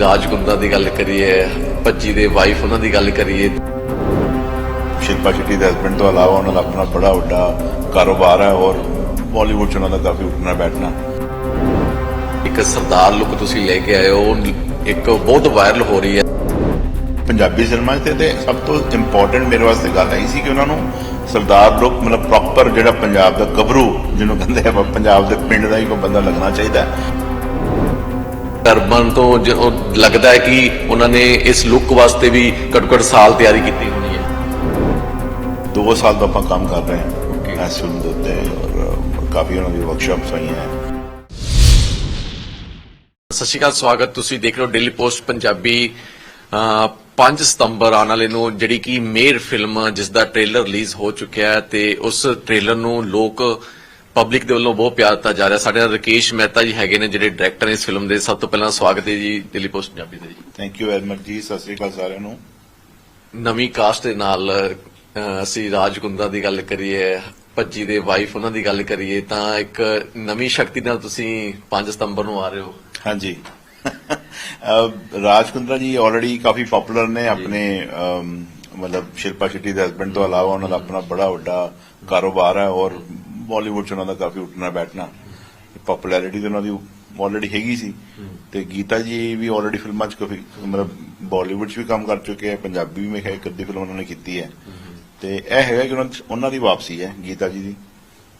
ਰਾਜਕੁੰਦਾ ਦੀ ਗੱਲ ਕਰੀਏ ਭੱਜੀ ਦੇ ਵਾਈਫ ਉਹਨਾਂ ਦੀ ਗੱਲ ਕਰੀਏ। ਸ਼ਿਲਪਾ ਸ਼ੈੱਟੀ ਦੇ ਹਸਬੰਡ ਤੋਂ ਇਲਾਵਾ ਉਹਨਾਂ ਦਾ ਆਪਣਾ ਬੜਾ ਵੱਡਾ ਕਾਰੋਬਾਰ ਹੈ ਔਰ ਬਾਲੀਵੁੱਡ 'ਚ ਉਹਨਾਂ ਦਾ ਕਾਫੀ ਉੱਠਣਾ ਬੈਠਣਾ। ਇੱਕ ਸਰਦਾਰ ਲੁੱਕ ਤੁਸੀਂ ਲੈ ਕੇ ਆਏ ਹੋ ਇੱਕ ਬਹੁਤ ਵਾਇਰਲ ਹੋ ਰਹੀ ਹੈ। ਪੰਜਾਬੀ ਸਿਨੇਮਾ 'ਚ ਤੇ ਸਭ ਤੋਂ ਇੰਪੋਰਟੈਂਟ ਮੇਰੇ ਵਾਸਤੇ ਗੱਲ ਆਈ ਸੀ ਕਿ ਉਹਨਾਂ ਨੂੰ ਸਰਦਾਰ ਲੋਕ ਮਤਲਬ ਪ੍ਰੋਪਰ ਜਿਹੜਾ ਪੰਜਾਬ ਦਾ ਗੱਭਰੂ ਜਿਹਨੂੰ ਕਹਿੰਦੇ ਆ ਪੰਜਾਬ ਦੇ ਪਿੰਡ ਦਾ ਹੀ ਕੋਈ ਬੰਦਾ ਲੱਗਣਾ ਚਾਹੀਦਾ ਹੈ। ਟਰਬਨ ਤੋਂ ਜ- ਲੱਗਦਾ ਹੈ ਕਿ ਉਹਨਾਂ ਨੇ ਇਸ ਲੁੱਕ ਵਾਸਤੇ ਵੀ ਘੱਟੋ ਘੱਟ ਸਾਲ ਤਿਆਰੀ ਕੀਤੀ ਹੋਣੀ ਹੈ। ਦੋ ਸਾਲ ਤੋਂ ਆਪਾਂ ਕੰਮ ਕਰ ਰਹੇ ਹਾਂ। Okay. ਇਸ ਫਿਲਮ ਦੇ ਉੱਤੇ ਔਰ ਅ, ਕਾਫੀ ਉਹਨਾਂ ਦੀ ਵਰਕਸ਼ਾਪਸ ਹੋਈਆਂ ਹੈ। ਸਤਿ ਸ਼੍ਰੀ ਅਕਾਲ ਸਵਾਗਤ। ਤੁਸੀਂ ਦੇਖ ਰਹੇ ਹੋ ਡੇਲੀ ਪੋਸਟ ਪੰਜਾਬੀ। ਅਹ 5 ਸਤੰਬਰ ਆਉਣ ਵਾਲੇ ਨੂੰ ਜਿਹੜੀ ਕਿ ਮੇਰ ਫਿਲਮ ਜਿਸ ਦਾ ਟ੍ਰੇਲਰ ਰਿਲੀਜ਼ ਹੋ ਚੁੱਕਿਆ ਹੈ ਤੇ ਉਸ ਟ੍ਰੇਲਰ ਨੂੰ ਲੋਕ ਪਬਲਿਕ ਦੇ ਵੱਲੋਂ ਬਹੁਤ ਪਿਆਰ ਦਿੱਤਾ ਜਾ ਰਿਹਾ। ਸਾਡੇ ਨਾਲ ਰਕੇਸ਼ ਮਹਿਤਾ ਜੀ ਹੈਗੇ ਨੇ ਜਿਹੜੇ ਡਾਇਰੈਕਟਰ ਨੇ ਇਸ ਫਿਲਮ ਦੇ। ਸਭ ਤੋਂ ਪਹਿਲਾਂ ਸਵਾਗਤ ਹੈ ਜੀ ਡੇਲੀ ਪੋਸਟ ਪੰਜਾਬੀ ਦੇ ਜੀ। ਥੈਂਕ ਯੂ ਵੈਰੀ ਮਚ ਜੀ ਸਤਿ ਸ੍ਰੀ ਅਕਾਲ ਸਾਰਿਆਂ ਨੂੰ। ਨਵੀਂ ਕਾਸਟ ਦੇ ਨਾਲ ਅਸੀਂ ਰਾਜਕੁੰਦਾ ਦੀ ਗੱਲ ਕਰੀਏ ਭੱਜੀ ਦੇ ਵਾਈਫ ਉਹਨਾਂ ਦੀ ਗੱਲ ਕਰੀਏ ਤਾਂ ਇੱਕ ਨਵੀਂ ਸ਼ਕਤੀ ਨਾਲ ਤੁਸੀਂ 5 ਸਤੰਬਰ ਨੂੰ ਆ ਰਹੇ ਹੋ। ਹਾਂਜੀ। ਅਹ ਰਾਜ ਕੁੰਦਰਾ ਜੀ ਆਲਰੇਡੀ ਕਾਫੀ ਪਪੂਲਰ ਨੇ ਆਪਣੇ ਮਤਲਬ ਸ਼ਿਲਪਾ ਸ਼ੈੱਟੀ ਦੇ ਹਸਬੰਡ ਤੋਂ ਇਲਾਵਾ ਉਹਨਾਂ ਦਾ ਆਪਣਾ ਬੜਾ ਵੱਡਾ ਕਾਰੋਬਾਰ ਹੈ ਔਰ ਬਾਲੀਵੁੱਡ 'ਚ ਉਹਨਾਂ ਦਾ ਕਾਫੀ ਉੱਠਣਾ, ਬੈਠਣਾ। ਪਪੂਲੈਰਿਟੀ ਤੇ ਉਹਨਾਂ ਦੀ ਆਲਰੇਡੀ ਹੈਗੀ ਸੀ। ਤੇ ਗੀਤਾ ਜੀ ਵੀ ਆਲਰੇਡੀ ਫਿਲਮਾਂ 'ਚ ਕਾਫੀ, ਮਤਲਬ ਬਾਲੀਵੁੱਡ 'ਚ ਵੀ ਕੰਮ ਕਰ ਚੁੱਕੇ ਹੈ ਪੰਜਾਬੀ ਵੀ ਮੈਂ ਕਿਹਾ ਇੱਕ ਅੱਧੀ ਫਿਲਮ ਉਹਨਾਂ ਨੇ ਕੀਤੀ ਹੈ। ਤੇ ਇਹ ਹੈਗਾ ਕਿ ਦੀ- ਉਹਨਾਂ ਦੀ ਵਾਪਸੀ ਹੈ ਗੀਤਾ ਜੀ ਦੀ।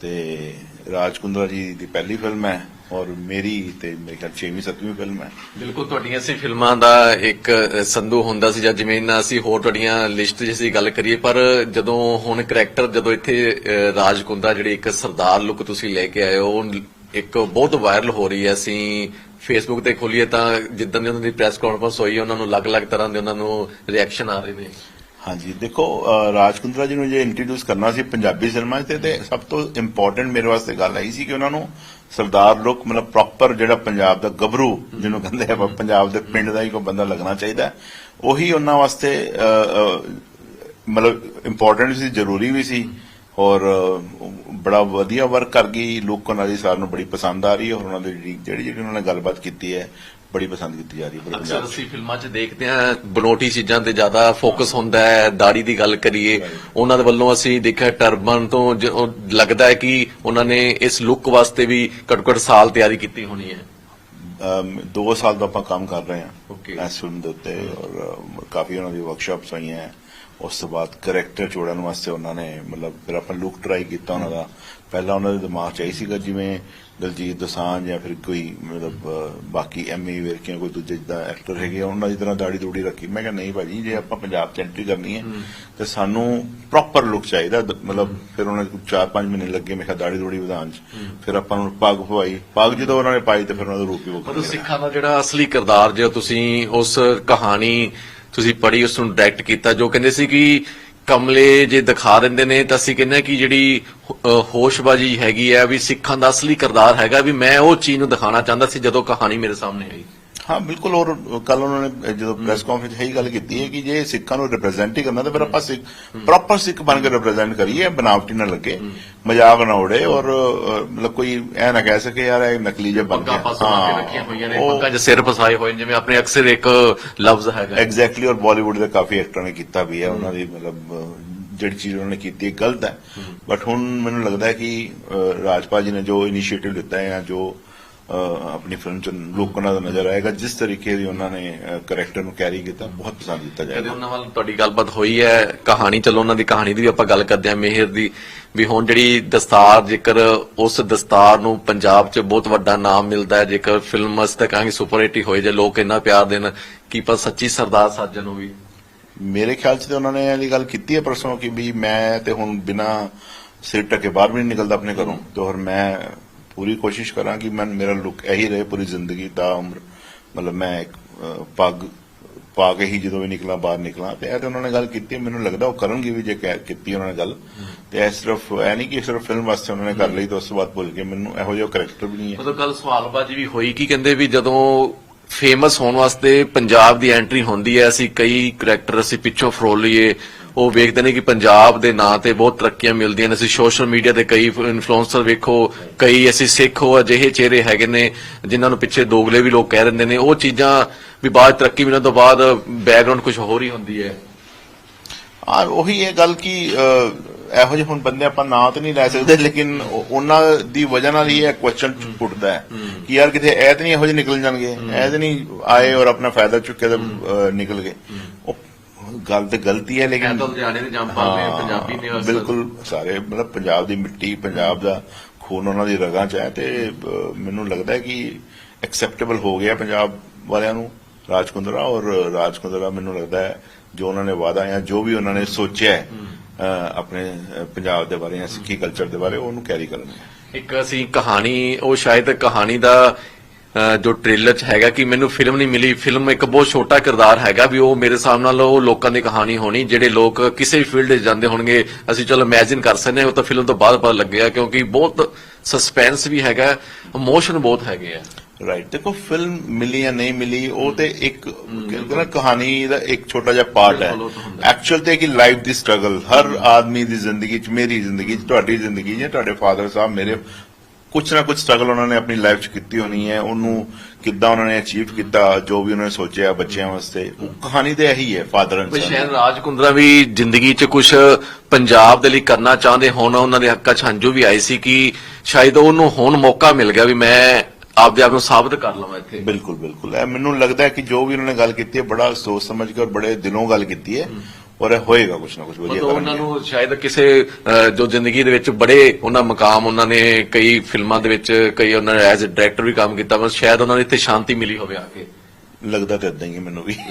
ਤੇ ਰਾਜ ਕੁੰਦਰਾ ਜੀ ਦੀ ਪਹਿਲੀ ਫਿਲਮ ਹੈ। ਔਰ ਮੇਰੀ ਤੇ ਮੇਰੇ ਖਿਆਲ 6ਵੀਂ 7ਵੀਂ ਫਿਲਮ ਹੈ। ਬਿਲਕੁਲ ਤੁਹਾਡੀਆਂ ਅਸੀਂ ਫਿਲਮਾਂ ਦਾ ਇੱਕ ਸੰਧੂ ਹੁੰਦਾ ਸੀ ਜਾਂ ਜਿਵੇਂ ਨਾ ਅਸੀਂ ਹੋਰ ਤੁਹਾਡੀਆਂ ਲਿਸਟ ਜਿਸ ਦੀ ਗੱਲ ਕਰੀਏ ਪਰ ਜਦੋਂ ਹੁਣ ਕਰੈਕਟਰ ਜਦੋਂ ਇੱਥੇ ਅ, ਰਾਜ ਕੁੰਦਾ ਜਿਹੜੀ ਇੱਕ ਸਰਦਾਰ ਲੁੱਕ ਤੁਸੀਂ ਲੈ ਕੇ ਆਏ ਹੋ ਉਹ ਇੱਕ ਬਹੁਤ ਵਾਇਰਲ ਹੋ ਰਹੀ ਹੈ। ਅਸੀਂ ਫੇਸਬੁੱਕ ਤੇ ਖੋਲੀਏ ਤਾਂ ਜਿੱਦਾਂ ਦੀ ਉਹਨਾਂ ਦੀ ਪ੍ਰੈਸ ਕਾਨਫਰੰਸ ਹੋਈ ਹੈ ਉਹਨਾਂ ਨੂੰ ਅਲੱਗ-ਅਲੱਗ ਤਰ੍ਹਾਂ ਦੇ ਉਹਨਾਂ ਨੂੰ ਰਿਐਕਸ਼ਨ ਆ ਰਹੇ ਨੇ। ਹਾਂਜੀ, ਦੇਖੋ ਅਹ ਰਾਜ ਕੁੰਦਰਾ ਜੀ ਨੂੰ ਜੇ ਇੰਟਰੋਡਿਊਸ ਕਰਨਾ ਸੀ ਪੰਜਾਬੀ ਸਿਨੇਮਾ 'ਚ ਤੇ- ਤੇ ਸਭ ਤੋਂ ਇੰਪੋਰਟੈਂਟ ਮੇਰੇ ਵਾਸਤੇ ਗੱਲ ਆਈ ਸੀ ਕਿ ਉਹਨਾਂ ਨੂੰ ਸਰਦਾਰ ਲੋਕ ਮਤਲਬ ਪ੍ਰੋਪਰ ਜਿਹੜਾ ਪੰਜਾਬ ਦਾ ਗੱਭਰੂ, ਜਿਹਨੂੰ ਕਹਿੰਦੇ ਆ ਪੰਜਾਬ ਦੇ ਪਿੰਡ ਦਾ ਹੀ ਕੋਈ ਬੰਦਾ ਲੱਗਣਾ ਚਾਹੀਦਾ ਉਹੀ ਉਹਨਾਂ ਵਾਸਤੇ ਮਤਲਬ ਇੰਪੋਰਟੈਂਟ ਸੀ, ਜ਼ਰੂਰੀ ਵੀ ਸੀ ਔਰ ਬੜਾ ਵਧੀਆ ਵਰਕ ਕਰ ਗਈ। ਲੋਕ ਉਹਨਾਂ ਦੀ ਸਾਰਿਆਂ ਨੂੰ ਬੜੀ ਪਸੰਦ ਆ ਰਹੀ ਹੈ ਔਰ ਉਹਨਾਂ ਦੀ ਜਿਹੜੀ ਜਿਹੜੀ ਜਿਹੜੀ ਉਹਨਾਂ ਨੇ ਗੱਲਬਾਤ ਕੀਤੀ ਹੈ। ਬੜੀ ਪਸੰਦ ਕੀਤੀ ਜਾ ਰਹੀ ਹੈ ਪੂਰੇ ਅਕਸਰ ਪੰਜਾਬ 'ਚ ਅਸੀਂ ਫਿਲਮਾਂ 'ਚ ਦੇਖਦੇ ਹਾਂ ਬਨੋਟੀ ਚੀਜ਼ਾਂ ਤੇ ਜ਼ਿਆਦਾ ਫੋਕਸ ਹੁੰਦਾ ਹੈ ਦਾੜੀ ਦੀ ਗੱਲ ਕਰੀਏ ਉਹਨਾਂ ਦੇ ਵੱਲੋਂ ਅਸੀਂ ਦੇਖਿਆ ਟਰਬਨ ਤੋਂ ਜ- ਉਹ ਲੱਗਦਾ ਹੈ ਕਿ ਉਹਨਾਂ ਨੇ ਇਸ ਲੁੱਕ ਵਾਸਤੇ ਵੀ ਘੱਟੋ ਘੱਟ ਸਾਲ ਤਿਆਰੀ ਕੀਤੀ ਹੋਣੀ ਹੈ ਅਮ, ਦੋ ਸਾਲ ਤੋਂ ਆਪਾਂ ਕੰਮ ਕਰ ਰਹੇ ਹਾਂ Okay. ਇਸ ਫਿਲਮ ਦੇ ਉੱਤੇ ਔਰ ਅਮ, ਕਾਫੀ ਉਹਨਾਂ ਦੀ ਵਰਕਸ਼ਾਪਸ ਹੋਈਆਂ ਹੈ। ਉਸ ਤੋਂ ਬਾਅਦ ਕਰੈਕਟਰ ਜੋੜਨ ਵਾਸਤੇ ਉਹਨਾਂ ਨੇ ਮਤਲਬ ਫਿਰ ਆਪਾਂ ਲੁੱਕ ਟਰਾਈ ਕੀਤਾ ਉਹਨਾਂ ਦਾ ਪਹਿਲਾਂ ਉਹਨਾਂ ਦੇ ਦਿਮਾਗ 'ਚ ਆਈ ਸੀਗਾ ਜਿਵੇਂ ਦਲਜੀਤ ਦੋਸਾਂਝ ਜਾਂ ਫਿਰ ਕੋਈ ਮਤਲਬ ਬਾਕੀ ਐਮਏ ਵਿਰਕੀਆਂ ਕੋਈ ਦੂਜੇ ਜਿੱਦਾਂ ਐਕਟਰ ਹੈਗੇ ਉਹਨਾਂ ਦੀ ਤਰ੍ਹਾਂ ਦਾੜੀ ਦੂੜੀ ਰੱਖੀ। ਮੈਂ ਕਿਹਾ ਨਹੀਂ ਭਾਜੀ ਜੇ ਆਪਾਂ ਪੰਜਾਬ 'ਚ ਐਂਟਰੀ ਕਰਨੀ ਹੈ ਤੇ ਸਾਨੂੰ ਪ੍ਰੋਪਰ ਲੁੱਕ ਚਾਹੀਦਾ। ਮਤਲਬ ਫਿਰ ਉਹਨਾਂ ਨੂੰ 4-5 ਮਹੀਨੇ ਲੱਗੇ ਮੈਂ ਕਿਹਾ ਦਾੜੀ ਦੂੜੀ ਵਧਾਉਣ 'ਚ। ਫਿਰ ਆਪਾਂ ਨੂੰ ਪੱਗ ਪਵਾਈ। ਪੱਗ ਜਦੋਂ ਉਹਨਾਂ ਨੇ ਪਾਈ ਤੇ ਫਿਰ ਉਹਨਾਂ ਦਾ ਰੂਪ ਹੀ ਮਤਲਬ ਬਦਲ ਗਿਆ। ਸਿੱਖਾਂ ਦਾ ਜਿਹੜਾ ਅਸਲੀ ਕਿਰਦਾਰ ਜੋ ਤੁਸੀਂ ਉਸ ਕਹਾਣੀ ਤੁਸੀਂ ਪੜ੍ਹੀ ਉਸ ਨੂੰ ਡਾਇਰੈਕਟ ਕੀਤਾ ਜੋ ਕਹਿੰਦੇ ਸੀ ਕਿ ਕਮਲੇ ਜੇ ਦਿਖਾ ਦਿੰਦੇ ਨੇ ਤਾਂ ਅਸੀਂ ਕਹਿੰਦੇ ਹਾਂ ਕਿ ਜਿਹੜੀ ਅ, ਹੋਸ਼ਬਾਜੀ ਹੈਗੀ ਹੈ ਵੀ ਸਿੱਖਾਂ ਦਾ ਅਸਲੀ ਕਿਰਦਾਰ ਹੈਗਾ ਵੀ ਮੈਂ ਉਹ ਚੀਜ਼ ਨੂੰ ਦਿਖਾਉਣਾ ਚਾਹੁੰਦਾ ਸੀ ਜਦੋਂ ਕਹਾਣੀ ਮੇਰੇ ਸਾਹਮਣੇ ਆਈ। ਹਾਂ ਬਿਲਕੁਲ ਔਰ ਕੱਲ ਉਹਨਾਂ ਨੇ ਜਦੋਂ ਪ੍ਰੈਸ ਕਾਨਫਰੰਸ ਇਹੀ ਗੱਲ ਕੀਤੀ ਹੈ ਕਿ ਜੇ ਸਿੱਖਾਂ ਨੂੰ ਰਿਪਰੈਜ਼ੈਂਟ ਹੀ ਕਰਨਾ ਤਾਂ ਫਿਰ ਆਪਾਂ ਸਿੱਖ ਪ੍ਰੋਪਰ ਸਿੱਖ ਬਣ ਕੇ ਰਿਪਰੈਜ਼ੈਂਟ ਕਰੀਏ ਬਨਾਵਟੀ ਨਾ ਲੱਗੇ ਮਜ਼ਾਕ ਨਾ ਉੜੇ ਔਰ ਮਤਲਬ ਕੋਈ ਐ ਨਾ ਕਹਿ ਸਕੇ ਯਾਰ ਇਹ ਨਕਲੀ ਜਿਹਾ ਬਣ ਗਿਆ। ਕੇ ਰੱਖੀਆਂ ਹੋਈਆਂ ਨੇ ਪੱਗਾਂ 'ਚ ਸਿਰ ਫਸਾਏ ਹੋਏ ਜਿਵੇਂ ਆਪਣੇ ਅਕਸਰ ਇੱਕ ਲਫ਼ਜ਼ ਹੈਗਾ। ਐਗਜ਼ੈਕਟਲੀ ਔਰ ਬਾਲੀਵੁੱਡ ਦੇ ਕਾਫੀ ਐਕਟਰਾਂ ਨੇ ਕੀਤਾ ਵੀ ਹੈ ਉਹਨਾਂ ਦੀ ਮਤਲਬ ਜਿਹੜੀ ਚੀਜ਼ ਉਹਨਾਂ ਨੇ ਕੀਤੀ ਹੈ ਗਲਤ ਹੈ। ਬਟ ਹੁਣ ਮੈਨੂੰ ਲੱਗਦਾ ਹੈ ਕਿ ਰਾਜਪਾਲ ਜੀ ਨੇ ਜੋ ਇਨੀਸ਼ੀਏਟਿਵ ਲਿੱਤਾ ਹੈ ਜਾਂ ਜੋ ਆਪਣੀ ਫਿਲਮ ਚ ਲੋਕਾਂ ਦਾ ਨਜ਼ਰ ਆਏਗਾ। ਜਿਸ ਤਰੀਕੇ ਦੀ ਉਹਨਾਂ ਨੇ ਕੈਰੈਕਟਰ ਨੂੰ ਕੈਰੀ ਕੀਤਾ ਬਹੁਤ ਪਸੰਦ ਕੀਤਾ ਕਦੇ ਜਾਏਗਾ ਉਹਨਾਂ ਵੱਲ ਤੁਹਾਡੀ ਗੱਲਬਾਤ ਹੋਈ ਹੈ? ਕਹਾਣੀ ਚਲੋ ਉਹਨਾਂ ਦੀ ਕਹਾਣੀ ਦੀ ਵੀ ਆਪਾਂ ਗੱਲ ਕਰਦੇ ਹਾਂ ਮਿਹਰ ਦੀ। ਵੀ ਹੁਣ ਜਿਹੜੀ ਦਸਤਾਰ ਜੇਕਰ ਉਸ ਦਸਤਾਰ ਨੂੰ ਪੰਜਾਬ 'ਚ ਬਹੁਤ ਵੱਡਾ ਨਾਮ ਮਿਲਦਾ ਹੈ ਜੇਕਰ ਫਿਲਮ ਅਸ ਤੱਕ ਆਂਗੇ ਸੁਪਰ ਹਿੱਟ ਹੋਏ ਜੇ ਲੋਕ ਇੰਨਾ ਪਿਆਰ ਦੇਣ ਕੀ ਪਰ ਸੱਚੀ ਸਰਦਾਰ ਸਾਜਨ ਨੂੰ ਵੀ। ਮੇਰੇ ਖਿਆਲ ਚ ਤੇ ਉਹਨਾਂ ਨੇ ਇਹ ਗੱਲ ਕੀਤੀ ਹੈ ਪਰਸੋਂ ਕਿ ਵੀ ਮੈਂ ਤੇ ਹੁਣ ਬਿਨਾ ਸਿਰ ਢੱਕੇ ਬਾਹਰ ਵੀ ਨਹੀਂ ਨਿਕਲਦਾ ਆਪਣੇ ਘਰੋਂ ਤੇ ਹੋਰ ਮੈਂ ਪੂਰੀ ਕੋਸ਼ਿਸ਼ ਕਰਾਂ ਕਿ ਮੈਂ ਮੇਰਾ ਲੁੱਕ ਇਹੀ ਰਹੇ ਪੂਰੀ ਜ਼ਿੰਦਗੀ ਦਾ ਉਮਰ। ਮਤਲਬ ਮੈਂ ਇੱਕ, ਪੱਗ ਪਾ ਕੇ ਹੀ ਜਦੋਂ ਵੀ ਨਿਕਲਾਂ ਬਾਹਰ ਨਿਕਲਾਂ। ਤੇ ਇਹ ਤੇ ਉਹਨਾਂ ਨੇ ਗੱਲ ਕੀਤੀ ਮੈਨੂੰ ਲੱਗਦਾ ਉਹ ਕਰਨਗੇ ਵੀ ਜੇ ਕੀਤੀ ਉਹਨਾਂ ਨੇ ਗੱਲ। ਤੇ ਇਹ ਸਿਰਫ ਇਹ ਨਹੀਂ ਕਿ ਸਿਰਫ ਫਿਲਮ ਵਾਸਤੇ ਉਹਨਾਂ ਨੇ ਕਰ ਲਈ ਤੇ ਉਸ ਤੋਂ ਬਾਅਦ ਭੁੱਲ ਗਏ। ਮੈਨੂੰ ਇਹੋ ਜਿਹਾ ਕਰੈਕਟਰ ਵੀ ਨਹੀਂ ਹੈ। ਮਤਲਬ ਕੱਲ ਸਵਾਲਬਾਜ਼ੀ ਵੀ ਹੋਈ ਕੀ ਕਹਿੰਦੇ ਵੀ ਜਦੋਂ ਫੇਮਸ ਹੋਣ ਵਾਸਤੇ ਪੰਜਾਬ ਦੀ ਐਂਟਰੀ ਹੁੰਦੀ ਹੈ ਅਸੀਂ ਕਈ ਕਰੈਕਟਰ ਅਸੀਂ ਪਿੱਛੋਂ ਫਰੋਲ ਲਈਏ। ਉਹ ਵੇਖਦੇ ਨੇ ਕਿ ਪੰਜਾਬ ਦੇ ਨਾਂ ਤੇ ਬਹੁਤ ਤਰੱਕੀਆਂ ਮਿਲਦੀਆਂ ਨੇ। ਅਸੀਂ ਸੋਸ਼ਲ ਮੀਡੀਆ ਤੇ ਕਈ ਇਨਫਲੂਐਂਸਰ ਵੇਖੋ ਕਈ ਅਸੀਂ ਸਿੱਖ ਅਜਿਹੇ ਚਿਹਰੇ ਹੈਗੇ ਨੇ ਜਿਨ੍ਹਾਂ ਨੂੰ ਪਿੱਛੇ ਦੋਗਲੇ ਵੀ ਲੋਕ ਕਹਿ ਦਿੰਦੇ ਨੇ। ਉਹ ਚੀਜ਼ਾਂ ਵੀ ਬਾਅਦ ਤਰੱਕੀ ਮਿਲਣ ਤੋਂ ਬਾਅਦ ਬੈਕਗ੍ਰਾਉਂਡ ਕੁਝ ਹੋਰ ਹੀ ਹੁੰਦੀ ਹੈ। ਆ ਉਹੀ ਇਹ ਗੱਲ ਕਿ ਇਹੋ ਜਿਹੇ ਹੁਣ ਬੰਦੇ ਆਪਾਂ ਨਾਂ ਤੇ ਨਹੀਂ ਲੈ ਸਕਦੇ ਲੇਕਿਨ ਉਹ- ਉਹਨਾਂ ਦੀ ਵਜ੍ਹਾ ਨਾਲ ਹੀ ਇਹ ਕੁਐਸਚਨ ਉੱਠਦਾ ਹੈ ਕਿ ਯਾਰ ਕਿਤੇ ਐ ਤਾਂ ਨਹੀਂ ਇਹੋ ਜਿਹੇ ਨਿਕਲ ਜਾਣਗੇ। ਐ ਤਾਂ ਨਹੀਂ ਆਏ ਔਰ ਆਪਣਾ ਫਾਇਦਾ ਚੁੱਕੇ ਤੇ ਨਿਕਲ ਗਏ। ਉਹ ਗੱਲ ਤੇ ਗਲਤੀ ਹੈ ਲੇਕਿਨ ਲੁਧਿਆਣੇ ਦੇ ਜੰਪਾਂ ਨੇ ਪੰਜਾਬੀ ਨੇ ਬਿਲਕੁਲ ਸਾਰੇ ਮਤਲਬ ਪੰਜਾਬ ਦੀ ਮਿੱਟੀ ਪੰਜਾਬ ਦਾ ਖੂਨ ਉਹਨਾਂ ਦੀ ਰਗਾਂ 'ਚ ਹੈ ਤੇ ਮੈਨੂੰ ਲੱਗਦਾ ਹੈ ਕਿ ਐਕਸੈਪਟੇਬਲ ਹੋ ਗਿਆ ਪੰਜਾਬ ਵਾਲਿਆਂ ਨੂੰ ਰਾਜ ਕੁੰਦਰਾ ਔਰ ਰਾਜ ਕੁੰਦਰਾ ਮੈਨੂੰ ਲੱਗਦਾ ਹੈ ਜੋ ਉਹਨਾਂ ਨੇ ਵਾਅਦਾ ਜਾਂ ਜੋ ਵੀ ਉਹਨਾਂ ਨੇ ਸੋਚਿਆ ਆਪਣੇ ਪੰਜਾਬ ਦੇ ਬਾਰੇ ਜਾਂ ਸਿੱਖੀ ਕਲਚਰ ਦੇ ਬਾਰੇ ਉਹਨੂੰ ਕੈਰੀ ਕਰਨਗੇ। ਇੱਕ ਅਸੀਂ ਕਹਾਣੀ ਉਹ ਸ਼ਾਇਦ ਕਹਾਣੀ ਦਾ ਜੋ ਟ੍ਰੇਲਰ ਚ ਹੈਗਾ ਕਿ ਮੈਨੂੰ ਫਿਲਮ ਨਹੀਂ ਮਿਲੀ। ਫਿਲਮ ਇੱਕ ਬਹੁਤ ਛੋਟਾ ਕਿਰਦਾਰ ਹੈਗਾ ਵੀ ਉਹ ਮੇਰੇ ਹਿਸਾਬ ਨਾਲ ਉਹ ਲੋਕਾਂ ਦੀ ਕਹਾਣੀ ਹੋਣੀ ਜਿਹੜੇ ਲੋਕ ਕਿਸੇ ਵੀ ਫੀਲਡ 'ਚ ਜਾਂਦੇ ਹੋਣਗੇ ਅਸੀਂ ਚਲੋ ਇਮੇਜਿਨ ਕਰ ਸਕਦੇ ਹਾਂ ਉਹ ਤਾਂ ਫਿਲਮ ਤੋਂ ਬਾਅਦ ਪਤਾ ਲੱਗਿਆ ਕਿਉਂਕਿ ਬਹੁਤ ਸਸਪੈਂਸ ਵੀ ਹੈਗਾ ਇਮੋਸ਼ਨ ਬਹੁਤ ਹੈਗੇ ਆ। ਰਾਈਟ ਦੇਖੋ ਫਿਲਮ ਮਿਲੀ ਜਾਂ ਨਹੀਂ ਮਿਲੀ ਉਹ ਤੇ ਇੱਕ ਨਾ ਕਹਾਣੀ ਦਾ ਇੱਕ ਛੋਟਾ ਜਿਹਾ ਪਾਰਟ ਹੈ। ਐਕਚੁਅਲ ਤੇ ਕਿ ਲਾਈਫ ਦੀ ਸਟਰਗਲ ਹਰ ਆਦਮੀ ਦੀ ਜ਼ਿੰਦਗੀ ਚ ਮੇਰੀ ਜ਼ਿੰਦਗੀ ਚ ਤੁਹਾਡੀ ਜ਼ਿੰਦਗੀ ਚ ਤੁਹਾਡੇ ਫਾਦਰ ਸਾਹਿਬ ਮੇਰੇ ਕੁਛ ਨਾ ਕੁਛ ਸਟਰਗਲ ਉਹਨਾਂ ਨੇ ਆਪਣੀ ਲਾਈਫ ਚ ਕੀਤੀ ਹੋਣੀ ਹੈ ਉਹਨੂੰ ਕਿੱਦਾਂ ਉਹਨਾਂ ਨੇ ਅਚੀਵ ਕੀਤਾ ਜੋ ਵੀ ਉਹਨਾਂ ਨੇ ਸੋਚਿਆ ਬੱਚਿਆਂ ਵਾਸਤੇ। ਉਹ ਕਹਾਣੀ ਤੇ ਇਹੀ ਹੈ ਫਾਦਰ ਐਂਡ ਸਨ ਸ਼ਾਇਦ ਰਾਜ ਕੁੰਦਰਾ ਵੀ ਜ਼ਿੰਦਗੀ 'ਚ ਕੁਝ ਪੰਜਾਬ ਦੇ ਲਈ ਕਰਨਾ ਚਾਹੁੰਦੇ ਹੁਣ ਉਹਨਾਂ ਦੇ ਹੱਕਾਂ 'ਚ ਹੰਝੂ ਵੀ ਆਏ ਸੀ ਕਿ ਸ਼ਾਇਦ ਉਹਨੂੰ ਹੁਣ ਮੌਕਾ ਮਿਲ ਗਿਆ ਵੀ ਮੈਂ ਆਪਦੇ ਆਪ ਨੂੰ ਸਾਬਤ ਕਰ ਲਵਾਂ ਇੱਥੇ। ਬਿਲਕੁਲ ਬਿਲਕੁਲ। ਇਹ ਮੈਨੂੰ ਲੱਗਦਾ ਹੈ ਕਿ ਜੋ ਵੀ ਉਹਨਾਂ ਨੇ ਗੱਲ ਕੀਤੀ ਹੈ ਬੜਾ ਸੋਚ ਸਮਝ ਕੇ ਔਰ ਬੜੇ ਦਿਲੋਂ ਗੱਲ ਕੀਤੀ ਹੈ। ਔਰ ਇਹ ਹੋਏਗਾ ਕੁਛ ਨਾ ਕੁਛ ਵਧੀਆ ਮਤਲਬ ਉਹਨਾਂ ਨੂੰ ਸ਼ਾਇਦ ਕਿਸੇ ਅਹ, ਜੋ ਜ਼ਿੰਦਗੀ ਦੇ ਵਿੱਚ ਬੜੇ ਉਹਨਾਂ ਮਕਾਮ ਉਹਨਾਂ ਨੇ ਕਈ ਫਿਲਮਾਂ ਦੇ ਵਿੱਚ ਕਈ ਉਹਨਾਂ ਨੇ ਐਜ਼ ਅ ਡਾਇਰੈਕਟਰ ਵੀ ਕੰਮ ਕੀਤਾ ਬਸ ਸ਼ਾਇਦ ਉਹਨਾਂ ਨੂੰ ਇੱਥੇ ਸ਼ਾਂਤੀ ਮਿਲੀ ਹੋਵੇ ਆ ਕੇ। ਲੱਗਦਾ ਤੇ ਇਦਾਂ ਹੀ ਹੈ ਮੈਨੂੰ ਵੀ।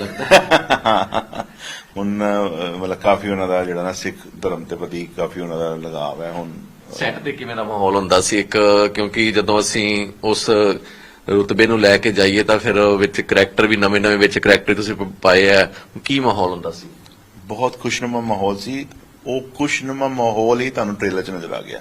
ਹੁਣ ਅਹ, ਮਤਲਬ ਕਾਫੀ ਉਹਨਾਂ ਦਾ ਜਿਹੜਾ ਨਾ ਸਿੱਖ ਧਰਮ ਦੇ ਪ੍ਰਤੀ ਕਾਫੀ ਉਹਨਾਂ ਦਾ ਲਗਾਵ ਹੈ ਹੁਣ। ਸੈੱਟ ਤੇ ਕਿਵੇਂ ਦਾ ਮਾਹੌਲ ਹੁੰਦਾ ਸੀ ਇੱਕ ਕਿਉਂਕਿ ਜਦੋਂ ਅਸੀਂ ਉਸ ਰੁਤਬੇ ਨੂੰ ਲੈ ਕੇ ਜਾਈਏ ਤਾਂ ਫਿਰ ਵਿੱਚ ਕਰੈਕਟਰ ਵੀ ਨਵੇਂ ਨਵੇਂ ਵਿੱਚ ਕਰੈਕਟਰ ਤੁਸੀਂ ਪ- ਪਾਏ ਆ ਕੀ ਮਾਹੌਲ ਹੁੰਦਾ ਸੀ? ਬਹੁਤ ਖੁਸ਼ਨੁਮਾ ਮਾਹੌਲ ਸੀ। ਉਹ ਖੁਸ਼ਨੁਮਾ ਮਾਹੌਲ ਹੀ ਤੁਹਾਨੂੰ ਟ੍ਰੇਲਰ 'ਚ ਨਜ਼ਰ ਆ ਗਿਆ।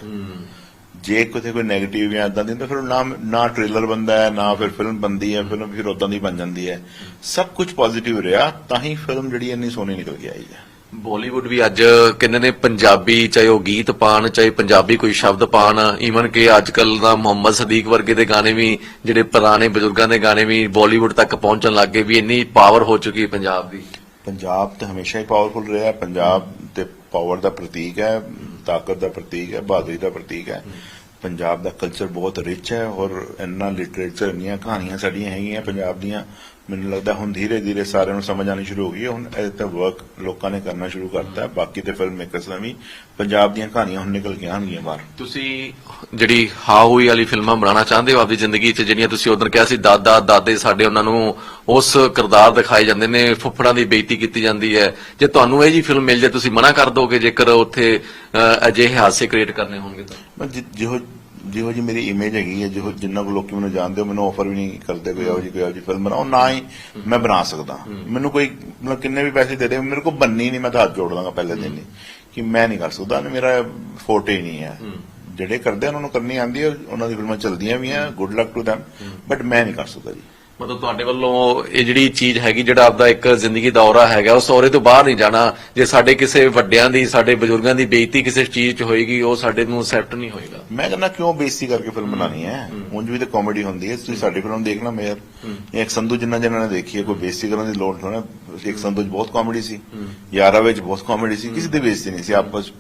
ਜੇ ਕਿਤੇ ਕੋਈ 네ਗੇਟਿਵ ਜਾਂ ਇਦਾਂ ਦੀ ਤਾਂ ਫਿਰ ਨਾ ਨਾ ਟ੍ਰੇਲਰ ਬੰਦਾ ਹੈ ਨਾ ਫਿਰ ਫਿਲਮ ਬੰਦੀ ਹੈ ਫਿਲਮ ਫਿਰ ਉਦਾਂ ਦੀ ਬਣ ਜਾਂਦੀ ਹੈ। ਸਭ ਕੁਝ ਪੋਜ਼ਿਟਿਵ ਰਿਹਾ ਤਾਂ ਹੀ ਫਿਲਮ ਜਿਹੜੀ ਇੰਨੀ ਸੋਹਣੀ ਨਿਕਲ ਕੇ ਆਈ ਹੈ। ਬਾਲੀਵੁੱਡ ਵੀ ਅੱਜ ਕਹਿੰਦੇ ਨੇ ਪੰਜਾਬੀ ਚਾਹੇ ਉਹ ਗੀਤ ਪਾਣ ਚਾਹੇ ਪੰਜਾਬੀ ਕੋਈ ਸ਼ਬਦ ਪਾਣ ਈਵਨ ਕਿ ਅੱਜ ਕੱਲ ਦਾ ਮੁਹੰਮਦ ਸਦੀਕ ਵਰਗੇ ਦੇ ਗਾਣੇ ਵੀ ਜਿਹੜੇ ਪੁਰਾਣੇ ਬਜ਼ੁਰਗਾਂ ਦੇ ਗਾਣੇ ਵੀ ਬਾਲੀਵੁੱਡ ਤੱਕ ਪਹੁੰਚਣ ਲੱਗ ਗਏ ਵੀ ਇੰਨੀ ਪਾਵਰ ਹੋ ਚੁੱਕੀ ਪੰਜਾਬ ਦੀ। ਪੰਜਾਬ ਤਾਂ ਹਮੇਸ਼ਾ ਹੀ ਪਾਵਰਫੁਲ ਰਿਹਾ ਪੰਜਾਬ ਤੇ ਪਾਵਰ ਦਾ ਪ੍ਰਤੀਕ ਹੈ, ਤਾਕਤ ਦਾ ਪ੍ਰਤੀਕ ਹੈ, ਬਹਾਦਰੀ ਦਾ ਪ੍ਰਤੀਕ ਹੈ। ਪੰਜਾਬ ਦਾ ਕਲਚਰ ਬਹੁਤ ਰਿਚ ਹੈ ਔਰ ਇੰਨਾ ਲਿਟਰੇਚਰ ਇੰਨੀਆਂ ਕਹਾਣੀਆਂ ਸਾਡੀਆਂ ਹੈਗੀਆਂ, ਪੰਜਾਬ ਦੀਆਂ ਮੈਨੂੰ ਲੱਗਦਾ ਹੁਣ ਧੀਰੇ ਧੀਰੇ ਸਾਰਿਆਂ ਨੂੰ ਸਮਝ ਆਣੀ ਸ਼ੁਰੂ ਹੋ ਗਈ ਹੈ। ਹੁਣ ਇਹ ਤੇ ਵਰਕ ਲੋਕਾਂ ਨੇ ਕਰਨਾ ਸ਼ੁਰੂ ਕਰਤਾ। ਹੈ ਬਾਕੀ ਤੇ ਫਿਲਮ ਮੇਕਰਸ ਨੇ ਵੀ ਪੰਜਾਬ ਦੀਆਂ ਕਹਾਣੀਆਂ ਹੁਣ ਨਿਕਲ ਕੇ ਆਉਣਗੀਆਂ ਬਾਹਰ। ਤੁਸੀਂ ਜਿਹੜੀ ਹਾ ਹੋਈ ਵਾਲੀ ਫਿਲਮਾਂ ਬਣਾਉਣਾ ਚਾਹੁੰਦੇ ਹੋ ਆਪਦੀ ਜ਼ਿੰਦਗੀ 'ਚ ਜਿਹੜੀਆਂ ਤੁਸੀਂ ਉਦੋਂ ਕਿਹਾ ਸੀ ਦਾਦਾ ਦਾਦੇ ਸਾਡੇ ਉਹਨਾਂ ਨੂੰ ਉਸ ਕਿਰਦਾਰ ਦਿਖਾਏ ਜਾਂਦੇ ਨੇ ਫੁੱਫੜਾਂ ਦੀ ਬੇਇੱਜ਼ਤੀ ਕੀਤੀ ਜਾਂਦੀ ਹੈ। ਜੇ ਤੁਹਾਨੂੰ ਇਹ ਜੀ ਫਿਲਮ ਮਿਲ ਜਾਏ ਤੁਸੀਂ ਮਨਾ ਕਰ ਦੋਗੇ ਜੇਕਰ ਉੱਥੇ ਅਜਿਹੇ ਹਾਦਸੇ ਕ੍ਰੀਏਟ ਕਰਨੇ ਹੋਣਗੇ ਤਾਂ। ਜਿ- ਜਿਹੋ ਜਿਹੋ ਜੀ ਮੇਰੀ ਇਮੇਜ ਹੈਗੀ ਹੈ ਜਿਹੋ ਜਿੰਨਾ ਕੋ ਲੋਕੀ ਮੈਨੂੰ ਜਾਣਦੇ ਹੋ ਮੈਨੂੰ ਆਫਰ ਵੀ ਨਹੀਂ ਕਰਦੇ ਕੋਈ ਇਹੋ ਜਿਹੀ ਕੋਈ ਇਹੋ ਜਿਹੀ ਫਿਲਮ ਬਣਾਓ। ਨਾ ਹੀ ਮੈਂ ਬਣਾ ਸਕਦਾ। ਮੈਨੂੰ ਕੋਈ ਮਤਲਬ ਕਿੰਨੇ ਵੀ ਪੈਸੇ ਦੇ ਦੇ ਮੇਰੇ ਕੋਲ ਬੰਨੀ ਨਹੀਂ ਮੈਂ ਤਾਂ ਹੱਥ ਜੋੜ ਦਾਂਗਾ ਪਹਿਲੇ ਦਿਨ ਹੀ। ਕਿ ਮੈਂ ਨਹੀਂ ਕਰ ਸਕਦਾ ਨਾ ਮੇਰਾ ਫੋਟੇ ਹੀ ਨਹੀਂ ਹੈ। ਜਿਹੜੇ ਕਰਦੇ ਉਹਨਾਂ ਨੂੰ ਕਰਨੀ ਆਂਦੀ ਹੈ ਉਹਨਾਂ ਦੀ ਫਿਲਮਾਂ ਚੱਲਦੀਆਂ ਵੀ ਆ good luck to them but ਮੈਂ ਨਹੀਂ ਕਰ ਸਕਦਾ ਜੀ। ਮਤਲਬ ਤੁਹਾਡੇ ਵੱਲੋਂ ਇਹ ਜਿਹੜੀ ਚੀਜ਼ ਹੈਗੀ ਜਿਹੜਾ ਆਪਦਾ ਇੱਕ ਜ਼ਿੰਦਗੀ ਦਾ ਔਰਾ ਹੈਗਾ ਉਸ ਔਰੇ ਤੋਂ ਬਾਹਰ ਨਹੀਂ ਜਾਣਾ। ਜੇ ਸਾਡੇ ਕਿਸੇ ਵੱਡਿਆਂ ਦੀ ਸਾਡੇ ਬਜ਼ੁਰਗਾਂ ਦੀ ਬੇਇੱਜ਼ਤੀ ਕਿਸੇ ਚੀਜ਼ 'ਚ ਹੋਏਗੀ ਉਹ ਸਾਡੇ ਨੂੰ ਅਸੈਪਟ ਨਹੀਂ ਹੋਏਗਾ। ਮੈਂ ਕਹਿੰਦਾ ਕਿਉਂ ਬੇਇੱਜ਼ਤੀ ਕਰਕੇ ਫਿਲਮ ਬਣਾਣੀ ਹੈ? ਉਂਝ ਵੀ ਤਾਂ ਕਾਮੇਡੀ ਹੁੰਦੀ ਹੈ। ਤੁਸੀਂ ਸਾਡੀ ਫਿਲਮ ਦੇਖਣਾ ਇਹ ਇੱਕ ਸੰਧੂ ਜਿੰਨਾ ਜਿਹਨਾਂ ਨੇ ਦੇਖੀ ਹੈ ਕੋਈ ਬੇਇੱਜ਼ਤੀ ਕਰਨ ਦੀ ਲੋੜ ਥੋੜਾ ਇੱਕ ਸੰਧੂ 'ਚ ਬਹੁਤ ਕਾਮੇਡੀ ਸੀ। ਯਾਰਾ ਵਿੱਚ ਬਹੁਤ ਕਾਮੇਡੀ ਸੀ। ਕਿਸੇ ਦੀ ਬੇਇੱਜ਼ਤੀ ਨਹੀਂ ਸੀ ਆਪਸ।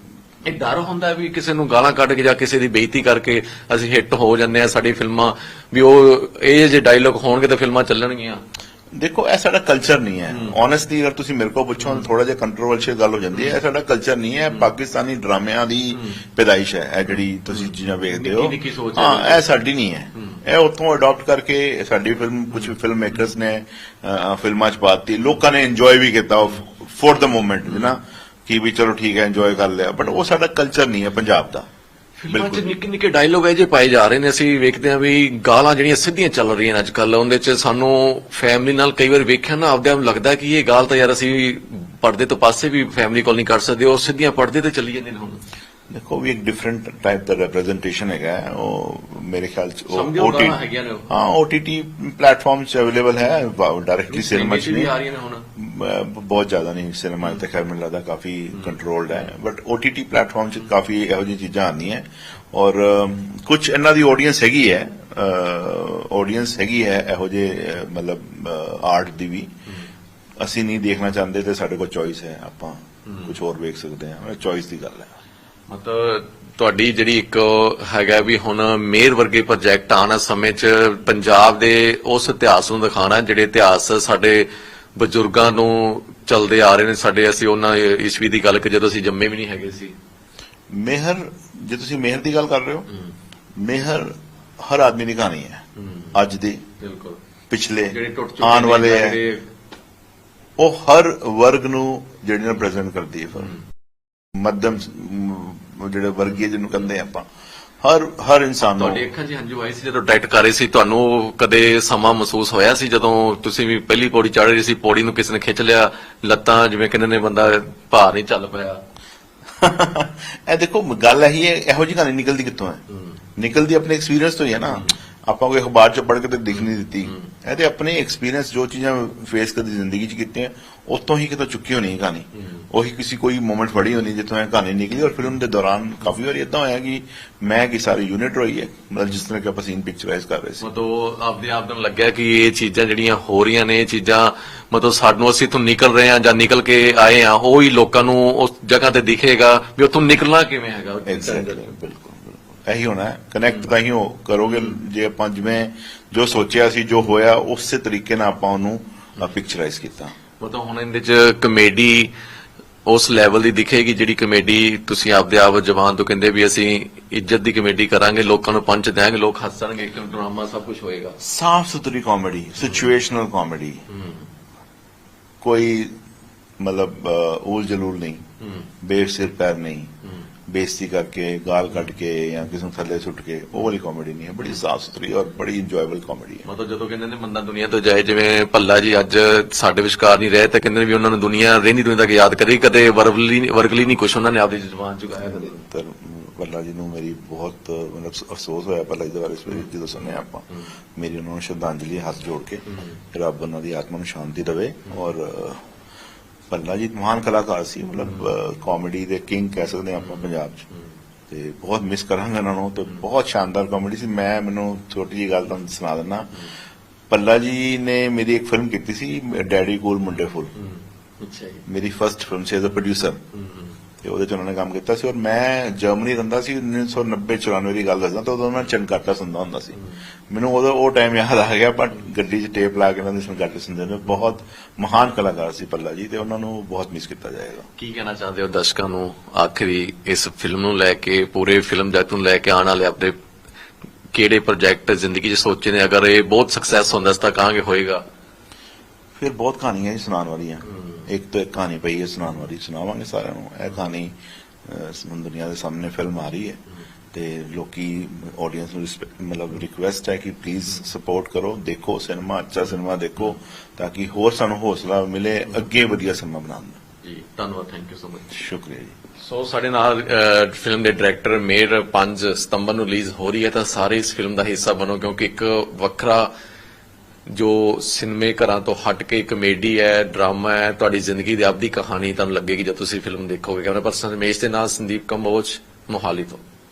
ਇਹ ਡਰ ਹੁੰਦਾ ਵੀ ਕਿਸੇ ਨੂੰ ਗਾਲਾਂ ਕੱਢ ਕੇ ਜਾਂ ਕਿਸੇ ਦੀ ਬੇਇੱਜ਼ਤੀ ਕਰਕੇ ਅਸੀਂ ਹਿੱਟ ਹੋ ਜੰਨੇ ਆ ਸਾਡੀ ਫਿਲਮਾਂ ਵੀ ਉਹ ਇਹ ਜੇ ਡਾਇਲੌਗ ਹੋਣਗੇ ਤਾਂ ਫਿਲਮਾਂ ਚੱਲਣਗੀਆਂ। ਦੇਖੋ ਇਹ ਸਾਡਾ ਕਲਚਰ ਨਹੀਂ ਹੈ। ਓਨੈਸਟਲੀ ਅਗਰ ਤੁਸੀਂ ਮੇਰੇ ਕੋਲ ਪੁੱਛੋ ਤਾਂ ਥੋੜਾ ਜਿਹਾ ਕੰਟਰੋਵਰਸ਼ੀਅਲ ਗੱਲ ਹੋ ਜਾਂਦੀ ਹੈ। ਇਹ ਸਾਡਾ ਕਲਚਰ ਨਹੀਂ ਹੈ। ਪਾਕਿਸਤਾਨੀ ਡਰਾਮਿਆਂ ਦੀ ਪੈਦਾਇਸ਼ ਹੈ ਇਹ ਜਿਹੜੀ ਤੁਸੀਂ ਚੀਜ਼ਾਂ ਵੇਖਦੇ ਹੋ। ਹੈ। ਹਾਂ ਇਹ ਸਾਡੀ ਨਹੀਂ ਹੈ। ਇਹ ਉੱਥੋਂ ਅਡਾਪਟ ਕਰਕੇ ਸਾਡੀ ਫਿਲਮ ਕੁਝ ਫਿਲਮ ਮੇਕਰਸ ਨੇ ਫਿਲਮਾਂ ਚ ਪਾਤੀ ਲੋਕਾਂ ਨੇ ਇੰਜੋਏ ਵੀ ਕੀਤਾ ਫॉर द ਮੂਮੈਂਟ ਨਾ? ਕਿ ਵੀ ਚਲੋ ਠੀਕ ਹੈ ਇੰਜੋਏ ਕਰ ਲਿਆ ਬਟ ਉਹ ਸਾਡਾ ਕਲਚਰ ਨਹੀਂ ਹੈ ਪੰਜਾਬ ਦਾ। ਫਿਲਮਾਂ 'ਚ ਨਿੱਕੇ ਨਿੱਕੇ ਡਾਇਲੌਗ ਇਹ ਜੇ ਪਾਏ ਜਾ ਰਹੇ ਨੇ ਅਸੀਂ ਵੇਖਦੇ ਹਾਂ ਵੀ ਗਾਲਾਂ ਜਿਹੜੀਆਂ ਸਿੱਧੀਆਂ ਚੱਲ ਰਹੀਆਂ ਨੇ ਅੱਜ ਕੱਲ ਉਹਦੇ 'ਚ ਸਾਨੂੰ ਫੈਮਿਲੀ ਨਾਲ ਕਈ ਵਾਰ ਵੇਖਿਆ ਨਾ ਆਪਦੇ ਆਪ ਨੂੰ ਲੱਗਦਾ ਕਿ ਇਹ ਗਾਲ ਤਾਂ ਯਾਰ ਅਸੀਂ ਪਰਦੇ ਤੋਂ ਪਾਸੇ ਵੀ ਫੈਮਿਲੀ ਕੋਲ ਨਹੀਂ ਕਰ ਸਕਦੇ ਉਹ ਸਿੱਧੀਆਂ ਪਰਦੇ ਤੇ ਚੱਲੀ ਜਾਂਦੀਆਂ ਨੇ ਹੁਣ। ਦੇਖੋ ਵੀ ਇੱਕ ਡਿਫਰੈਂਟ ਟਾਈਪ ਦਾ ਰਿਪਰੈਜ਼ੈਂਟੇਸ਼ਨ ਹੈਗਾ। ਉਹ ਮੇਰੇ ਖਿਆਲ ਚ ਉਹ ਓਟੀ ਹਾਂ ਓਟੀਟੀ ਪਲੇਟਫਾਰਮ ਚ ਅਵੇਲੇਬਲ ਹੈ। ਡਾਇਰੈਕਟਲੀ ਸਿਨੇਮਾ ਚ ਨਹੀਂ। ਆ ਰਹੀ ਨੇ ਹੁਣ। ਬਹੁਤ ਜ਼ਿਆਦਾ ਨਹੀਂ ਸਿਨੇਮਾ ਤੇ ਖੈਰ ਮੈਨੂੰ ਲੱਗਦਾ ਕਾਫੀ ਕੰਟਰੋਲਡ ਹੈ। ਬਟ ਓਟੀਟੀ ਪਲੇਟਫਾਰਮ ਚ ਕਾਫੀ ਇਹੋ ਜਿਹੀ ਚੀਜ਼ਾਂ ਆਉਂਦੀਆਂ। ਔਰ ਕੁਝ ਇਹਨਾਂ ਦੀ ਆਡੀਅנס ਹੈਗੀ ਹੈ। ਆਡੀਅנס ਹੈਗੀ ਹੈ ਇਹੋ ਜਿਹੇ ਮਤਲਬ ਆਰਟ ਦੀ ਵੀ। ਅਸੀਂ ਨਹੀਂ ਦੇਖਣਾ ਚਾਹੁੰਦੇ ਤੇ ਸਾਡੇ ਕੋਲ ਚੋਇਸ ਹੈ। ਆਪਾਂ ਕੁਝ ਹੋਰ ਵੇਖ ਸਕਦੇ ਹਾਂ। ਚੋਇਸ ਦੀ ਗੱਲ ਹੈ। ਮਤਲਬ ਤੁਹਾਡੀ ਜਿਹੜੀ ਇੱਕ ਹੈਗਾ ਵੀ ਹੁਣ ਮੇਰ ਵਰਗੇ ਪ੍ਰੋਜੈਕਟ ਆਉਣ ਵਾਲੇ ਸਮੇਂ 'ਚ ਪੰਜਾਬ ਦੇ ਉਸ ਇਤਿਹਾਸ ਨੂੰ ਦਿਖਾਣਾ ਜਿਹੜੇ ਇਤਿਹਾਸ ਸਾਡੇ ਬਜ਼ੁਰਗਾਂ ਨੂੰ ਚਲਦੇ ਆ ਰਹੇ ਨੇ ਸਾਡੇ ਅਸੀਂ ਉਹਨਾਂ ਈਸਵੀ ਦੀ ਗੱਲ ਕਿ ਜਦੋਂ ਅਸੀਂ ਜੰਮੇ ਵੀ ਨਹੀਂ ਹੈਗੇ ਸੀ। ਮਿਹਰ ਜੇ ਤੁਸੀਂ ਮਿਹਰ ਦੀ ਗੱਲ ਕਰ ਰਹੇ ਹੋ ਮਿਹਰ ਹਰ ਆਦਮੀ ਦੀ ਕਹਾਣੀ ਹੈ। ਅੱਜ ਦੀ ਬਿਲਕੁਲ। ਪਿਛਲੇ ਆਉਣ ਨੇ ਵਾਲੇ ਉਹ ਹਰ ਵਰਗ ਨੂੰ ਜਿਹੜੀ ਨਾਲ ਪ੍ਰੈਜ਼ੈਂਟ ਕਰਦੀ ਹੈ ਫਿਲਮ ਮੱਧਮ ਜਿਹੜੇ ਵਰਗੀ ਜਿਹਨੂੰ ਕਹਿੰਦੇ ਆਪਾਂ। ਹਰ ਹਰ ਇਨਸਾਨ ਨੂੰ ਤੁਹਾਡੀ ਅੱਖਾਂ 'ਚ ਹੰਝੂ ਆਏ ਸੀ ਜਦੋਂ ਡਾਇਰੈਕਟ ਕਰ ਰਹੇ ਸੀ। ਤੁਹਾਨੂੰ ਕਦੇ ਸਮਾਂ ਮਹਿਸੂਸ ਹੋਇਆ ਸੀ ਜਦੋਂ ਤੁਸੀਂ ਵੀ ਪਹਿਲੀ ਪੌੜੀ ਚੜ੍ਹ ਰਹੇ ਸੀ ਪੌੜੀ ਨੂੰ ਕਿਸੇ ਨੇ ਖਿੱਚ ਲਿਆ ਲੱਤਾਂ ਜਿਵੇਂ ਕਹਿੰਦੇ ਨੇ ਬੰਦਾ ਭਾਰ ਨਹੀਂ ਚੱਲ ਪਿਆ? ਇਹ ਦੇਖੋ ਗੱਲ ਇਹੀ ਹੈ ਇਹੋ ਜਿਹੀ ਕਹਾਣੀ ਨਿਕਲਦੀ ਕਿੱਥੋਂ ਹੈ? ਨਿਕਲਦੀ ਆਪਣੇ ਐਕਸਪੀਰੀਅੰਸ ਤੋਂ ਹੀ ਹੈ ਨਾ। ਆਪਾਂ ਕੋਈ ਅਖਬਾਰ ਚ ਪੜ੍ਹ ਕੇ ਤੇ ਦਿਖ ਨਹੀਂ ਦਿੱਤੀ। ਇਹ ਤੇ ਆਪਣੇ ਐਕਸਪੀਰੀਅੰਸ ਜੋ ਚੀਜ਼ਾਂ ਫੇਸ ਕਦੀ ਜ਼ਿੰਦਗੀ ਚ ਕੀਤੀਆਂ ਉਤੋਂ ਹੀ ਕਿਤੋਂ ਚੁੱਕੀ ਹੋਣੀ ਹੈ ਕਹਾਣੀ। ਉਹੀ ਕਿਸੇ ਕੋਈ ਮੂਮੈਂਟ ਫੜੀ ਹੋਣੀ ਜਿੱਥੋਂ ਇਹ ਕਹਾਣੀ ਨਿਕਲੀ ਔਰ ਫਿਲਮ ਦੇ ਦੌਰਾਨ ਕਾਫੀ ਵਾਰੀ ਇਦਾਂ ਹੋਇਆ ਕਿ ਮੈਂ ਕੀ ਸਾਰੀ ਯੂਨਿਟ ਹੋਈ ਹੈ ਮਤਲਬ ਜਿਸ ਤਰ੍ਹਾਂ ਕਿ ਆਪਾਂ ਸੀਨ ਪਿਕਚਰਾਈਜ਼ ਕਰ ਰਹੇ ਸੀ। ਮਤਲਬ ਆਪਦੇ ਆਪ ਨੂੰ ਲੱਗਿਆ ਕਿ ਇਹ ਚੀਜ਼ਾਂ ਜਿਹੜੀਆਂ ਹੋ ਰਹੀਆਂ ਨੇ ਇਹ ਚੀਜ਼ਾਂ ਮਤਲਬ ਸਾਨੂੰ ਅਸੀਂ ਤੋਂ ਨਿਕਲ ਰਹੇ ਹਾਂ ਜਾਂ ਨਿਕਲ ਕੇ ਆਏ ਹਾਂ ਉਹ ਹੀ ਲੋਕਾਂ ਨੂੰ ਉਸ ਜਗ੍ਹਾ ਤੇ ਦਿਖੇਗਾ ਵੀ ਉੱਥੋਂ ਨਿਕਲਣਾ ਕਿਵੇਂ ਹੈਗਾ। ਬਿਲਕੁਲ। ਇਹੀ ਹੋਣਾ ਕਨੈਕਟ ਤਾਂ ਹੀ। ਹੋ ਕਰੋਗੇ। ਜੇ ਆਪਾਂ ਜਿਵੇਂ ਜੋ ਸੋਚਿਆ ਸੀ ਜੋ ਹੋਇਆ ਉਸੇ ਤਰੀਕੇ ਨਾਲ ਆਪਾਂ ਉਹਨੂੰ ਪਿਕਚਰਾਈਜ਼ ਕੀਤਾ। ਮਤਲਬ ਹੁਣ ਇਹਦੇ ਚ ਕਮੇਡੀ ਉਸ ਲੈਵਲ ਦੀ ਦਿਖੇਗੀ ਜਿਹੜੀ ਕਮੇਡੀ ਤੁਸੀਂ ਆਪਦੇ ਆਪ ਜਵਾਨ ਤੋਂ ਕਹਿੰਦੇ ਵੀ ਅਸੀਂ ਇੱਜ਼ਤ ਦੀ ਕਮੇਡੀ ਕਰਾਂਗੇ ਲੋਕਾਂ ਨੂੰ ਪੰਚ ਦੇਾਂਗੇ ਲੋਕ ਹੱਸਣਗੇ ਕਿ ਡਰਾਮਾ ਸਭ ਕੁਝ ਹੋਏਗਾ। ਸਾਫ਼ ਸੁਥਰੀ ਕਾਮੇਡੀ ਸਿਚੁਏਸ਼ਨਲ ਕਾਮੇਡੀ ਕੋਈ ਮਤਲਬ ਉਲ ਜਲੂਲ ਨਹੀਂ। ਬੇਸਿਰ ਪੈਰ ਨਹੀਂ। ਬੇਇੱਜ਼ਤੀ ਕਰਕੇ ਗਾਲ ਕੱਢ ਕੇ ਜਾਂ ਕਿਸੇ ਨੂੰ ਥੱਲੇ ਸੁੱਟ ਕੇ ਉਹ ਵਾਲੀ ਕਾਮੇਡੀ ਨਹੀਂ ਹੈ। ਬੜੀ ਸਾਫ਼ ਸੁਥਰੀ ਔਰ ਬੜੀ ਇੰਜੋਏਬਲ ਕਾਮੇਡੀ ਹੈ। ਮਤਲਬ ਜਦੋਂ ਕਹਿੰਦੇ ਨੇ ਬੰਦਾ ਦੁਨੀਆ ਤੋਂ ਜਾਏ ਜਿਵੇਂ ਭੱਲਾ ਜੀ ਅੱਜ ਸਾਡੇ ਵਿਚਕਾਰ ਨਹੀਂ ਰਹੇ ਤਾਂ ਕਹਿੰਦੇ ਨੇ ਵੀ ਉਹਨਾਂ ਨੂੰ ਦੁਨੀਆ ਰਹਿੰਦੀ ਦੁਨੀਆ ਤੱਕ ਯਾਦ ਕਰੇ। ਕਦੇ ਵਰਗਲੀ ਵਰਗਲੀ ਨਹੀਂ ਕੁਛ ਉਹਨਾਂ ਨੇ ਆਪਦੀ ਜ਼ੁਬਾਨ ਚੁਕਾਇਆ ਕਦੇ। ਤਾਂ ਪੱਲਾ ਜੀ ਨੂੰ ਮੇਰੀ ਬਹੁਤ ਮਤਲਬ ਅਫਸੋਸ ਹੋਇਆ ਪੱਲਾ ਜੀ ਦੇ ਬਾਰੇ ਸਵੇਰੇ ਜਦੋਂ ਸੁਣਿਆ ਆਪਾਂ। ਮੇਰੀ ਉਹਨਾਂ ਨੂੰ ਸ਼ਰਧਾਂਜਲੀ ਹੱਥ ਜੋੜ ਕੇ ਰੱਬ ਉਹਨਾਂ ਦੀ ਆਤਮਾ ਨੂੰ ਸ਼ਾਂਤੀ ਦੇਵੇ ਔਰ ਪੱਲਾ ਜੀ ਮਹਾਨ ਕਲਾਕਾਰ ਸੀ ਮਤਲਬ ਕਾਮੇਡੀ ਦੇ ਕਿੰਗ ਕਹਿ ਸਕਦੇ ਆਪਾਂ ਪੰਜਾਬ 'ਚ। ਤੇ ਬਹੁਤ ਮਿਸ ਕਰਾਂਗੇ ਉਹਨਾਂ ਨੂੰ ਤੇ ਬਹੁਤ ਸ਼ਾਨਦਾਰ ਕਾਮੇਡੀ ਸੀ। ਮੈਂ ਮੈਨੂੰ ਛੋਟੀ ਜਿਹੀ ਗੱਲ ਤੁਹਾਨੂੰ ਸੁਣਾ ਦਿੰਦਾ। ਪੱਲਾ ਜੀ ਨੇ ਮੇਰੀ ਇੱਕ ਫਿਲਮ ਕੀਤੀ ਸੀ ਡੈਡੀ ਕੋਲ ਮੁੰਡੇ ਫੁੱਲ। ਅੱਛਾ ਜੀ। ਮੇਰੀ ਫਰਸਟ ਫਿਲਮ ਸੀ ਐਜ਼ ਅ ਪ੍ਰੋਡਿਊਸਰ ਤੇ ਉਹਦੇ ਚ ਉਹਨਾਂ ਨੇ ਕੰਮ ਕੀਤਾ ਸੀ ਔਰ ਮੈਂ ਜਰਮਨੀ ਰਹਿੰਦਾ ਸੀ 1990 94 ਦੀ ਗੱਲ ਦੱਸਦਾ ਤਾਂ ਉਦੋਂ ਮੈਂ ਚੰਗਾਟਾ ਸੁਣਦਾ ਹੁੰਦਾ ਸੀ। ਮੈਨੂੰ ਉਦੋਂ ਉਹ ਟਾਈਮ ਯਾਦ ਆ ਗਿਆ ਪਰ ਗੱਡੀ 'ਚ ਟੇਪ ਲਾ ਕੇ ਉਹਨਾਂ ਦੇ ਚੰਗਾਟੇ ਸੁਣਦੇ ਨੇ ਬਹੁਤ ਮਹਾਨ ਕਲਾਕਾਰ ਸੀ ਪੱਲਾ ਜੀ ਤੇ ਉਹਨਾਂ ਨੂੰ ਬਹੁਤ ਮਿਸ ਕੀਤਾ ਜਾਏਗਾ। ਕੀ ਕਹਿਣਾ ਚਾਹੁੰਦੇ ਹੋ ਦਰਸ਼ਕਾਂ ਨੂੰ ਆਖਰੀ ਇਸ ਫਿਲਮ ਨੂੰ ਲੈ ਕੇ ਪੂਰੇ ਫਿਲਮ ਜਗਤ ਨੂੰ ਲੈ ਕੇ ਆਉਣ ਵਾਲੇ ਆਪਣੇ ਕਿਹੜੇ ਪ੍ਰੋਜੈਕਟ ਜ਼ਿੰਦਗੀ 'ਚ ਸੋਚੇ ਨੇ? ਅਗਰ ਇਹ ਬਹੁਤ ਸਕਸੈਸ ਹੁੰਦਾ ਤਾਂ ਕਹਾਂਗੇ ਹੋਏਗਾ। ਫਿਰ ਬਹੁਤ ਕਹਾਣੀਆਂ ਹੀ ਸੁਣਾਉਣ ਵਾਲੀਆਂ। ਇੱਕ ਤੋਂ ਇੱਕ ਕਹਾਣੀ ਪਈ ਹੈ ਸੁਣਾਉਣ ਵਾਲੀ ਸੁਣਾਵਾਂਗੇ ਸਾਰਿਆਂ ਨੂੰ। ਇਹ ਕਹਾਣੀ ਅਹ, ਸ- ਦੁਨੀਆ ਦੇ ਸਾਹਮਣੇ ਫਿਲਮ ਆ ਰਹੀ ਹੈ ਤੇ ਲੋਕੀ ਆਡੀਅנס ਨੂੰ ਰਿਸਪੈਕਟ ਮਤਲਬ ਰਿਕੁਐਸਟ ਹੈ ਕਿ ਪਲੀਜ਼ ਸਪੋਰਟ ਕਰੋ ਦੇਖੋ ਸਿਨੇਮਾ ਅੱਛਾ ਸਿਨੇਮਾ ਦੇਖੋ ਤਾਂ ਕਿ ਹੋਰ ਸਾਨੂੰ ਹੌਸਲਾ ਮਿਲੇ ਅੱਗੇ ਵਧੀਆ ਸਿਨੇਮਾ ਬਣਾਉਣ ਦਾ। ਜੀ ਧੰਨਵਾਦ ਥੈਂਕ ਯੂ ਸੋ ਮਚ ਸ਼ੁਕਰੀਆ ਜੀ। ਸੋ ਸਾਡੇ ਨਾਲ ਫਿਲਮ ਦੇ ਡਾਇਰੈਕਟਰ ਮੇਰ 5 ਸਤੰਬਰ ਨੂੰ ਰਿਲੀਜ਼ ਹੋ ਰਹੀ ਹੈ ਤਾਂ ਸਾਰੇ ਇਸ ਫਿਲਮ ਦਾ ਹਿੱਸਾ ਬਣੋ ਕਿਉਂਕਿ ਇੱਕ ਵੱਖਰਾ ਜੋ ਸਿਨੇਮੇ ਘਰਾਂ ਤੋਂ ਹਟ ਕੇ ਕਮੇਡੀ ਹੈ ਡਰਾਮਾ ਹੈ, ਤੁਹਾਡੀ ਜ਼ਿੰਦਗੀ ਦੀ ਆਪਦੀ ਕਹਾਣੀ ਤੁਹਾਨੂੰ ਲੱਗੇਗੀ ਜਦ ਤੁਸੀਂ ਫਿਲਮ ਦੇਖੋਗੇ। ਕੈਮਰਾ ਪਰਸਨ ਰਮੇਸ਼ ਦੇ ਨਾਲ ਸੰਦੀਪ ਕੰਬੋਜ ਮੋਹਾਲੀ ਤੋਂ।